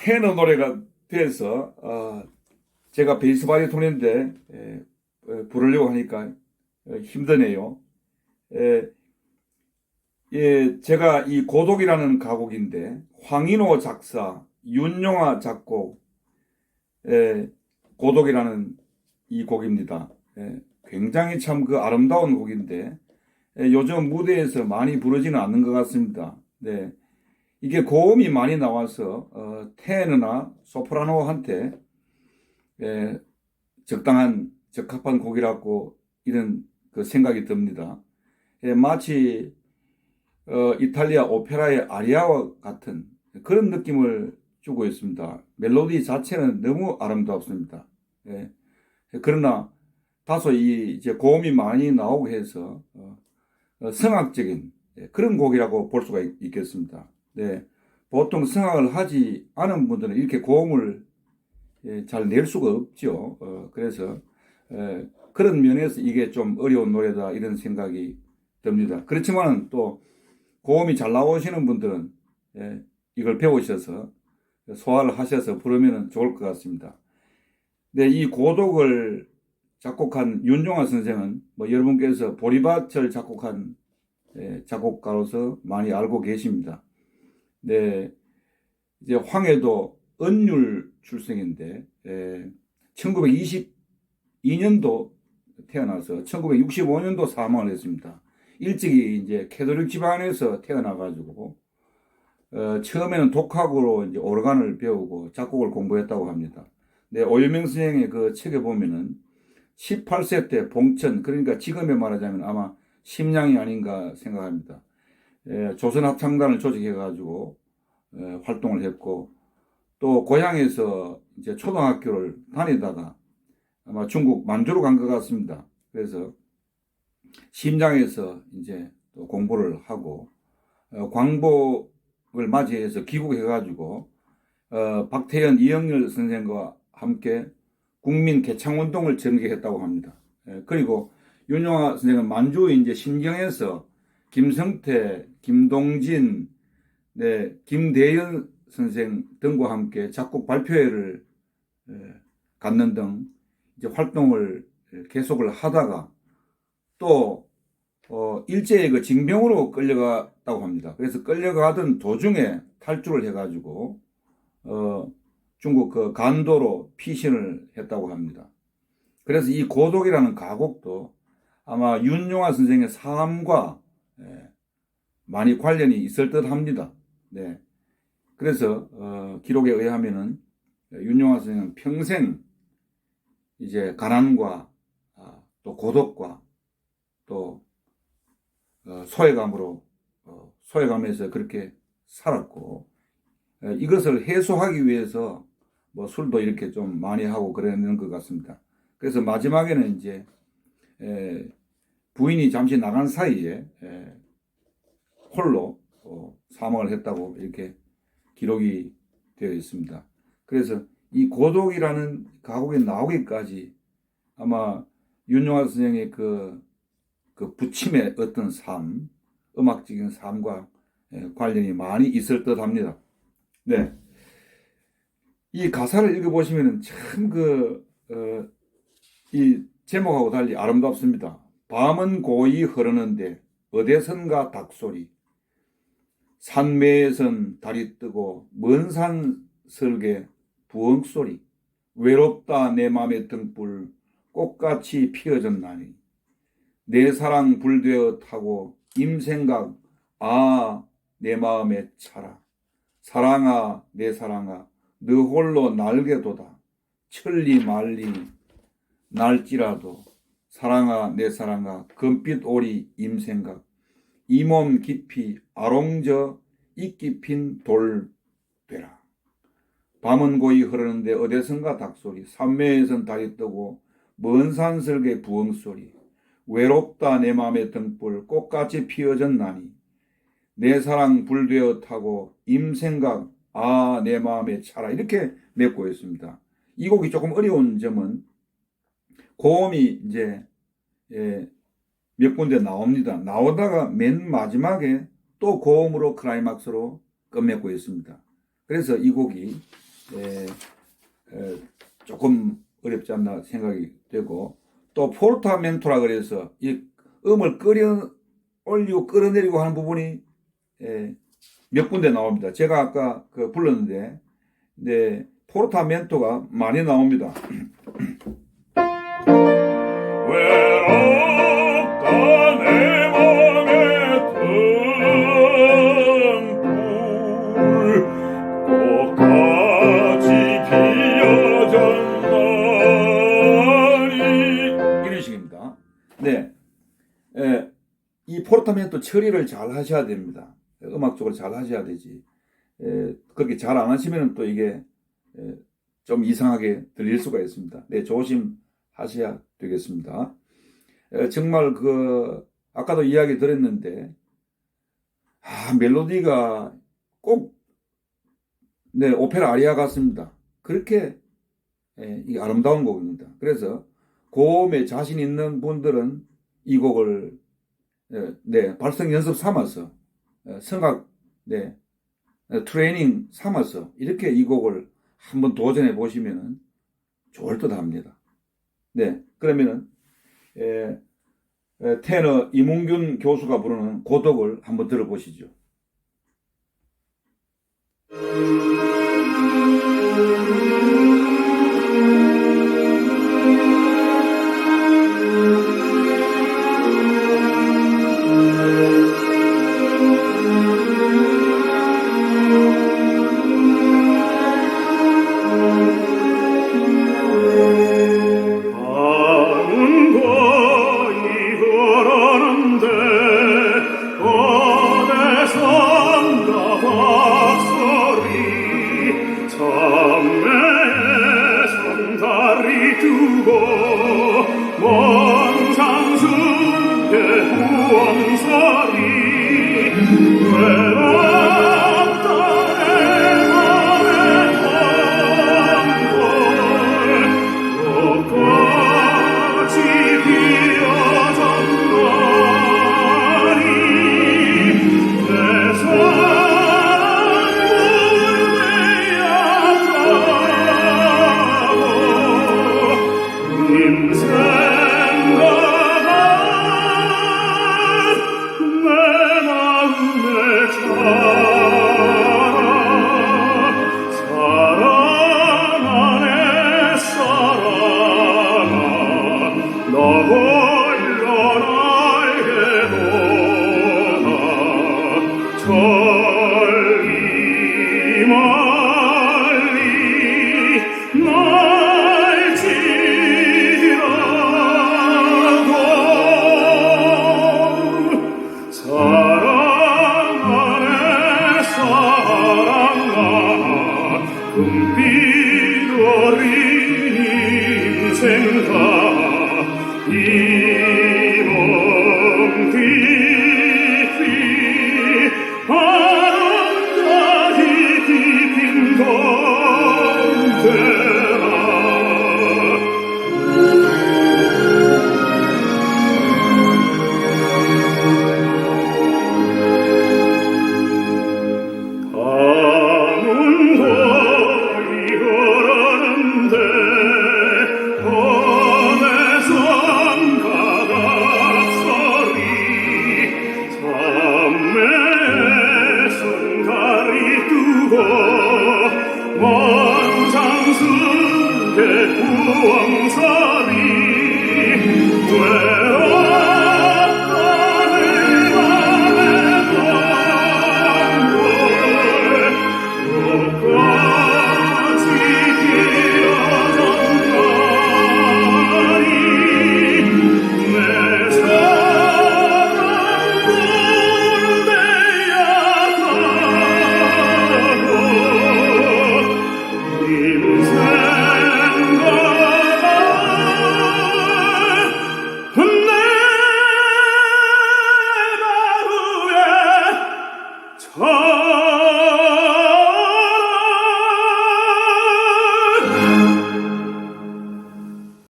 테너 노래가 돼서 어, 제가 베이스 바리톤인데 에, 에, 부르려고 하니까 어, 힘드네요. 에, 예, 제가 이 고독이라는 가곡인데 황인호 작사, 윤용아 작곡, 에, 고독이라는 이 곡입니다. 에, 굉장히 참 그 아름다운 곡인데 에, 요즘 무대에서 많이 부르지는 않는 것 같습니다. 네. 이게 고음이 많이 나와서 어, 테너나 소프라노한테 에, 적당한 적합한 곡이라고 이런 그 생각이 듭니다. 예, 마치 어, 이탈리아 오페라의 아리아와 같은 그런 느낌을 주고 있습니다. 멜로디 자체는 너무 아름답습니다. 예. 그러나 다소 이 이제 고음이 많이 나오고 해서 어, 어, 성악적인 예, 그런 곡이라고 볼 수가 있, 있겠습니다. 네. 보통 성악을 하지 않은 분들은 이렇게 고음을 예, 잘낼 수가 없죠. 어, 그래서 에, 그런 면에서 이게 좀 어려운 노래다 이런 생각이 듭니다. 그렇지만 또 고음이 잘 나오시는 분들은 예, 이걸 배우셔서 소화를 하셔서 부르면 좋을 것 같습니다. 네, 이 고독을 작곡한 윤종아 선생은 뭐 여러분께서 보리밭을 작곡한 예, 작곡가로서 많이 알고 계십니다. 네, 이제 황해도 은율 출생인데 예, 1922년도 태어나서 1965년도 사망을 했습니다. 일찍이 이제 캐도릭 집안에서 태어나가지고 어, 처음에는 독학으로 이제 오르간을 배우고 작곡을 공부했다고 합니다. 네, 오유명 선생의 그 책에 보면은 18세 때 봉천 그러니까 지금에 말하자면 아마 심양이 아닌가 생각합니다. 예, 조선합창단을 조직해가지고 예, 활동을 했고 또 고향에서 이제 초등학교를 다니다가 아마 중국 만주로 간 것 같습니다. 그래서 심장에서 이제 또 공부를 하고 어, 광복을 맞이해서 귀국해가지고 어, 박태현 이영렬 선생과 함께 국민 개창운동을 전개했다고 합니다. 예, 그리고 윤용아 선생은 만주 이제 신경에서 김성태, 김동진, 네, 김대현 선생 등과 함께 작곡 발표회를 예, 갖는 등 이제 활동을 계속을 하다가 또 어, 일제의 그 징병으로 끌려갔다고 합니다. 그래서 끌려가던 도중에 탈주를 해가지고 어, 중국 그 간도로 피신을 했다고 합니다. 그래서 이 고독이라는 가곡도 아마 윤용화 선생의 삶과 예, 많이 관련이 있을 듯 합니다. 네. 그래서 어, 기록에 의하면은 윤용화 선생은 평생 이제 가난과 아, 또 고독과 또 어, 소외감으로 어, 소외감에서 그렇게 살았고 에, 이것을 해소하기 위해서 뭐 술도 이렇게 좀 많이 하고 그러는 것 같습니다. 그래서 마지막에는 이제 에, 부인이 잠시 나간 사이에 에, 홀로 어, 사망을 했다고 이렇게 기록이 되어 있습니다. 그래서 이 고독이라는 가곡에 나오기까지 아마 윤용화 선생의 그, 그 부침의 어떤 삶, 음악적인 삶과 예, 관련이 많이 있을 듯 합니다. 네. 이 가사를 읽어보시면 참 그, 어, 이 제목하고 달리 아름답습니다. 밤은 고이 흐르는데 어디선가 닭소리. 산매에선 달이 뜨고 먼 산 설계 부엉 소리 외롭다 내 맘의 등불 꽃같이 피어졌나니. 내 사랑 불되어 타고 임생각 아 내 마음에 차라. 사랑아 내 사랑아 너 홀로 날개도다. 천리 말리 날지라도 사랑아 내 사랑아 금빛 오리 임생각 이몸 깊이 아롱저 이끼 핀돌 되라 밤은 고이 흐르는데 어디선가 닭소리 산매에선 달이 뜨고 먼 산설계 부엉소리 외롭다 내 맘의 등불 꽃같이 피어졌나니 내 사랑 불되어 타고 임생각 아 내 마음에 차라 이렇게 맺고 있습니다. 이 곡이 조금 어려운 점은 고음이 이제 예, 몇 군데 나옵니다. 나오다가 맨 마지막에 또 고음으로 클라이막스로 끝맺고 있습니다. 그래서 이 곡이 예, 에, 조금 어렵지 않나 생각이 되고 또 포르타멘토라 그래서 이 음을 끌어 올리고 끌어내리고 하는 부분이 예, 몇 군데 나옵니다. 제가 아까 그 불렀는데 네, 포르타멘토가 많이 나옵니다. 이 포르타멘토 처리를 잘 하셔야 됩니다. 음악적으로 잘 하셔야 되지. 에, 그렇게 잘 안 하시면 또 이게 에, 좀 이상하게 들릴 수가 있습니다. 네, 조심하셔야 되겠습니다. 에, 정말 그 아까도 이야기 드렸는데 아, 멜로디가 꼭 네, 오페라 아리아 같습니다. 그렇게 예, 이게 아름다운 곡입니다. 그래서 고음에 자신 있는 분들은 이 곡을 예, 네, 발성 연습 삼아서 어, 성악 네, 어, 트레이닝 삼아서 이렇게 이 곡을 한번 도전해 보시면 좋을 듯 합니다. 네, 그러면은 에, 에, 테너 이문균 교수가 부르는 고독을 한번 들어보시죠. Oh.